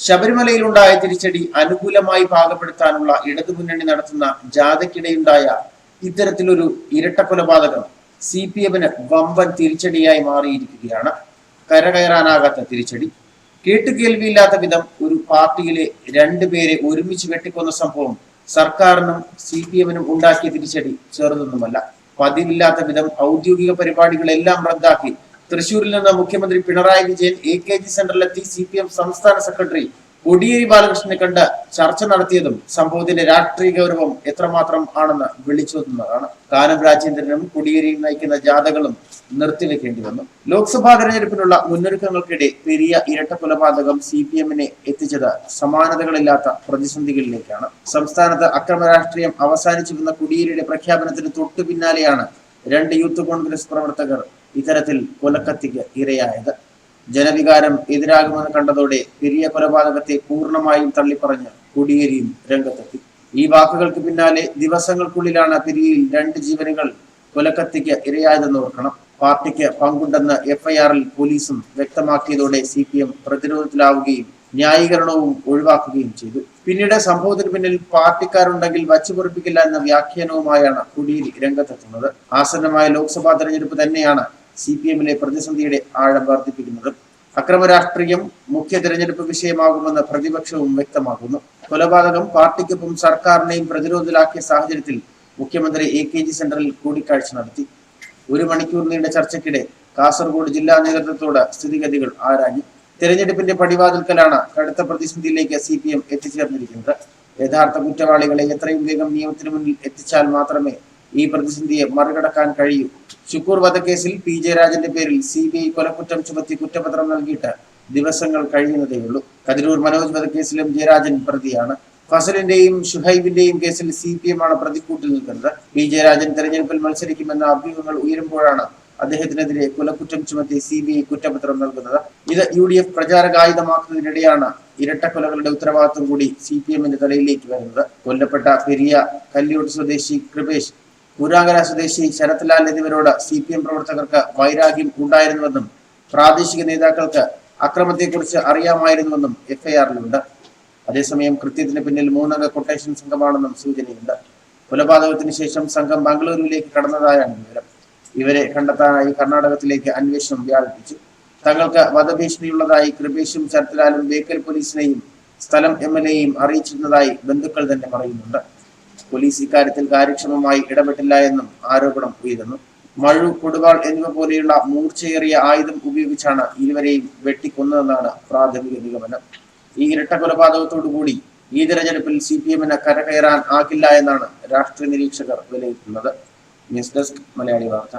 ശബരിമലയിലുണ്ടായ തിരിച്ചടി അനുകൂലമായി പാകപ്പെടുത്താനുള്ള ഇടതുമുന്നണി നടത്തുന്ന ജാഥയ്ക്കിടെയുണ്ടായ ഇത്തരത്തിലൊരു ഇരട്ട കൊലപാതകം സി പി എമ്മിന് വമ്പൻ തിരിച്ചടിയായി മാറിയിരിക്കുകയാണ്. കരകയറാനാകാത്ത തിരിച്ചടി. കേട്ടുകേൾവിയില്ലാത്ത വിധം ഒരു പാർട്ടിയിലെ രണ്ടുപേരെ ഒരുമിച്ച് വെട്ടിക്കൊന്ന സംഭവം സർക്കാരിനും സി പി എമ്മിനും ഉണ്ടാക്കിയ തിരിച്ചടി ചെറുതൊന്നുമല്ല. പതിവില്ലാത്ത വിധം ഔദ്യോഗിക പരിപാടികളെല്ലാം റദ്ദാക്കി തൃശൂരിൽ നിന്ന് മുഖ്യമന്ത്രി Pinarayi Vijayan A K G സെന്ററിലെത്തി C P M സംസ്ഥാന സെക്രട്ടറി കൊടിയേരി ബാലകൃഷ്ണനെ കണ്ട് ചർച്ച നടത്തിയതും സംഭവത്തിന്റെ രാഷ്ട്രീയ ഗൗരവം എത്രമാത്രം ആണെന്ന് വിളിച്ചോതുന്നതാണ്. കാനം രാജേന്ദ്രനും കൊടിയേരിയും നയിക്കുന്ന ജാഥകളും നിർത്തിവെക്കേണ്ടി വന്നു. ലോക്സഭാ തെരഞ്ഞെടുപ്പിനുള്ള മുന്നൊരുക്കങ്ങൾക്കിടെ പെരിയ ഇരട്ട കൊലപാതകം സി പി എമ്മിനെ എത്തിച്ചത് സമാനതകളില്ലാത്ത പ്രതിസന്ധികളിലേക്കാണ്. സംസ്ഥാനത്ത് അക്രമ രാഷ്ട്രീയം അവസാനിച്ചുവെന്ന കൊടിയേരിയുടെ പ്രഖ്യാപനത്തിന് തൊട്ടു പിന്നാലെയാണ് രണ്ട് യൂത്ത് കോൺഗ്രസ് പ്രവർത്തകർ ഇത്തരത്തിൽ കൊലക്കത്തിക്ക് ഇരയായത്. ജനവികാരം എതിരാകുമെന്ന് കണ്ടതോടെ പെരിയ കൊലപാതകത്തെ പൂർണമായും തള്ളിപ്പറഞ്ഞ് കുടിയേരിയും രംഗത്തെത്തി. ഈ വാക്കുകൾക്ക് പിന്നാലെ ദിവസങ്ങൾക്കുള്ളിലാണ് പെരിയയിൽ രണ്ട് ജീവനുകൾ കൊലക്കത്തിക്ക് ഇരയായതെന്ന് ഓർക്കണം. പാർട്ടിക്ക് പങ്കുണ്ടെന്ന് എഫ്ഐആറിൽ പോലീസും വ്യക്തമാക്കിയതോടെ സി പി എം പ്രതിരോധത്തിലാവുകയും ന്യായീകരണവും ഒഴിവാക്കുകയും ചെയ്തു. പിന്നീട് സംഭവത്തിന് പിന്നിൽ പാർട്ടിക്കാരുണ്ടെങ്കിൽ വച്ചുപൊറിപ്പിക്കില്ല എന്ന വ്യാഖ്യാനവുമായാണ് കുടിയിൽ രംഗത്തെത്തുന്നത്. ആസന്നമായ ലോക്സഭാ തെരഞ്ഞെടുപ്പ് തന്നെയാണ് സി പി എമ്മിലെ പ്രതിസന്ധിയുടെ ആഴം വർദ്ധിപ്പിക്കുന്നത് അക്രമ രാഷ്ട്രീയം മുഖ്യ തെരഞ്ഞെടുപ്പ് വിഷയമാകുമെന്ന് പ്രതിപക്ഷവും വ്യക്തമാക്കുന്നു. കൊലപാതകം പാർട്ടിക്കൊപ്പം സർക്കാരിനെയും പ്രതിരോധത്തിലാക്കിയ സാഹചര്യത്തിൽ മുഖ്യമന്ത്രി എ കെ ജി സെന്ററിൽ കൂടിക്കാഴ്ച നടത്തി. ഒരു മണിക്കൂർ നീണ്ട ചർച്ചയ്ക്കിടെ കാസർഗോഡ് ജില്ലാ നേതൃത്വത്തോട് സ്ഥിതിഗതികൾ ആരാഞ്ഞു. തെരഞ്ഞെടുപ്പിന്റെ പടിവാതിൽക്കലാണ് കടുത്ത പ്രതിസന്ധിയിലേക്ക് സി പി എം എത്തിച്ചേർന്നിരിക്കുന്നത്. യഥാർത്ഥ കുറ്റവാളികളെ എത്രയും വേഗം നിയമത്തിന് മുന്നിൽ എത്തിച്ചാൽ മാത്രമേ ഈ പ്രതിസന്ധിയെ മറികടക്കാൻ കഴിയും. ശുക്കൂർ വധക്കേസിൽ പി. ജെ രാജന്റെ പേരിൽ സി ബി ഐ കൊലക്കുറ്റം ചുമത്തി കുറ്റപത്രം നൽകിയിട്ട് ദിവസങ്ങൾ കഴിയുന്നതേയുള്ളൂ കതിരൂർ മനോജ് വധക്കേസിലും ജയരാജൻ പ്രതിയാണ്. ഫസലിന്റെയും ഷുഹൈബിന്റെയും കേസിൽ സി പി എം ആണ് പ്രതിക്കൂട്ടിൽ നിൽക്കുന്നത്. പി. ജയരാജൻ തെരഞ്ഞെടുപ്പിൽ മത്സരിക്കുമെന്ന അഭ്യൂഹങ്ങൾ ഉയരുമ്പോഴാണ് അദ്ദേഹത്തിനെതിരെ കൊലക്കുറ്റം ചുമത്തി സി ബി ഐ കുറ്റപത്രം നൽകുന്നത്. ഇത് യു ഡി എഫ് പ്രചാരകായുധമാക്കുന്നതിനിടെയാണ് ഇരട്ടക്കൊലകളുടെ ഉത്തരവാദിത്വം കൂടി സി പി എമ്മിന്റെ തലയിലേക്ക് വരുന്നത്. കൊല്ലപ്പെട്ട പെരിയ കല്ലിയോട് സ്വദേശി കൃപേഷ് പുരാങ്കര സ്വദേശി ശരത്ലാൽ എന്നിവരോട് സി പി എം പ്രവർത്തകർക്ക് വൈരാഗ്യം ഉണ്ടായിരുന്നുവെന്നും പ്രാദേശിക നേതാക്കൾക്ക് അക്രമത്തെക്കുറിച്ച് അറിയാമായിരുന്നുവെന്നും എഫ്ഐആറിലുണ്ട് അതേസമയം കൃത്യത്തിന് പിന്നിൽ മൂന്നംഗ കൊട്ടേഷൻ സംഘമാണെന്നും സൂചനയുണ്ട്. കൊലപാതകത്തിന് ശേഷം സംഘം ബംഗളൂരുവിലേക്ക് കടന്നതായാണ് വിവരം. ഇവരെ കണ്ടെത്താനായി കർണാടകത്തിലേക്ക് അന്വേഷണം വ്യാപിപ്പിച്ചു. തങ്ങൾക്ക് വധഭീഷണിയുള്ളതായി കൃപേഷും ശരത്ലാലും ബേക്കൽ പോലീസിനെയും സ്ഥലം എം എൽ എയും അറിയിച്ചിരുന്നതായി ബന്ധുക്കൾ തന്നെ പറയുന്നുണ്ട്. പോലീസ് ഇക്കാര്യത്തിൽ കാര്യക്ഷമമായി ഇടപെട്ടില്ല എന്നും ആരോപണം ഉയരുന്നു. മഴു കൊടുവാൾ എന്നിവ പോലെയുള്ള മൂർച്ചയേറിയ ആയുധം ഉപയോഗിച്ചാണ് ഇരുവരെയും വെട്ടിക്കൊന്നതെന്നാണ് പ്രാഥമിക നിഗമനം. ഈ ഇരട്ട കൊലപാതകത്തോടുകൂടി ഈ തെരഞ്ഞെടുപ്പിൽ സി പി എമ്മിന് കരകയറാൻ ആകില്ല എന്നാണ് രാഷ്ട്രീയ നിരീക്ഷകർ വിലയിരുത്തുന്നത്. ന്യൂസ് ഡെസ്ക് മലയാളി വാർത്ത.